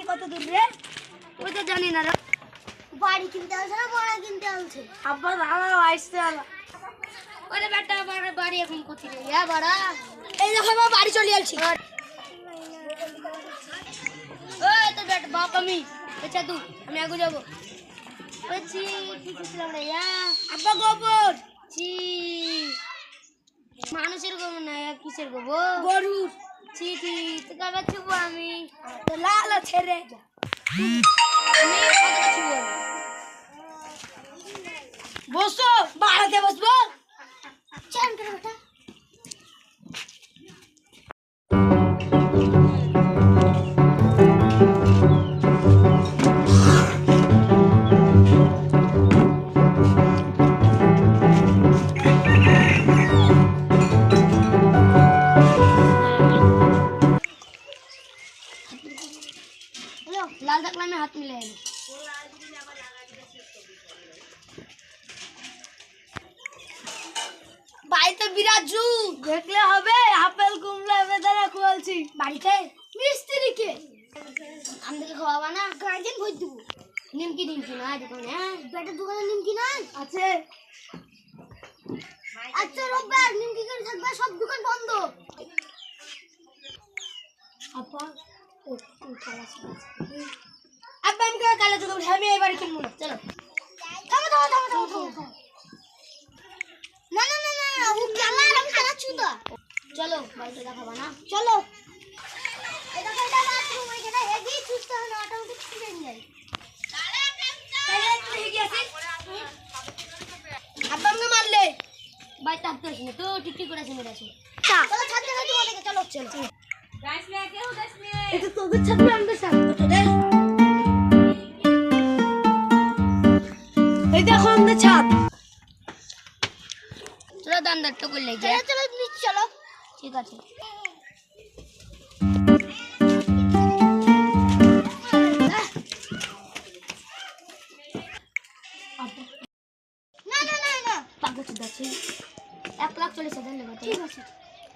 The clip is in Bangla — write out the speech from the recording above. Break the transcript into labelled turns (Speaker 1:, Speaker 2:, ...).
Speaker 1: বাড়ি কত দূর রে
Speaker 2: ওই তো জানি না রে
Speaker 1: বাড়ি কিনতে আসছে না বড়া কিনতে আসছে
Speaker 2: আব্বা দাদা আসতে হলো ওরে বেটা আমার বাড়ি এখন কোথায় রে হ্যাঁ বাড়া
Speaker 1: এই দেখো আমার বাড়ি চলে আসছি
Speaker 2: ওই তো বেটা বাপ আমি আচ্ছা তুই আমি আগে যাব বলছি কি করছিলাম রে হ্যাঁ
Speaker 1: আব্বা গোবর
Speaker 2: ছি মানুষের গোবর না কিসের গোবর
Speaker 1: গরুর
Speaker 2: ছি ছি তোকে ছুবো আমি?
Speaker 1: তো লাল ছেড়ে
Speaker 2: আমি ছুবো?
Speaker 1: বসো বাড়াতে বসবো।
Speaker 2: লাল থাকলে আমি হাত মিলে এলো
Speaker 1: বাড়িতে বিরাট জু
Speaker 2: দেখলে হবে আপেল কুমড়া বেদানা খুলছি
Speaker 1: বাড়িতে? মিস্ত্রিকে
Speaker 2: আমাদেরকে খাওয়াবা না?
Speaker 1: গার্জেন ভোট দিব।
Speaker 2: নিমকি নিমকি না দোকানে হ্যাঁ?
Speaker 1: বেটার দোকানে নিমকি নাই
Speaker 2: আছে।
Speaker 1: আচ্ছা রোববার নিমকি করে থাকবে সব দোকান বন্ধ।
Speaker 2: আপা
Speaker 1: আব্বা আমি কালে কালে দোকান আমি এবারে কিনবো না
Speaker 2: চলো
Speaker 1: থামো থামো থামো থামো থামো থামো। না না না না ও
Speaker 2: চলো
Speaker 1: চলো আছে আব্বা আমাকে মারলে
Speaker 2: বাড়িতে তো টিকটি করে আসি মেরেছে
Speaker 1: চলো তোমার দিকে চলো চলো
Speaker 2: এটা তোদের ছাত্র আমাদের
Speaker 1: তোদের এই। দেখো আমাদের ছাদ
Speaker 2: চলো দান্দার তো করলে
Speaker 1: চলো চলো নিচে চলো।
Speaker 2: ঠিক আছে।
Speaker 1: না না না না।
Speaker 2: পাগল আছে এক লাখ চল্লিশ হাজার নেবে
Speaker 1: ঠিক আছে।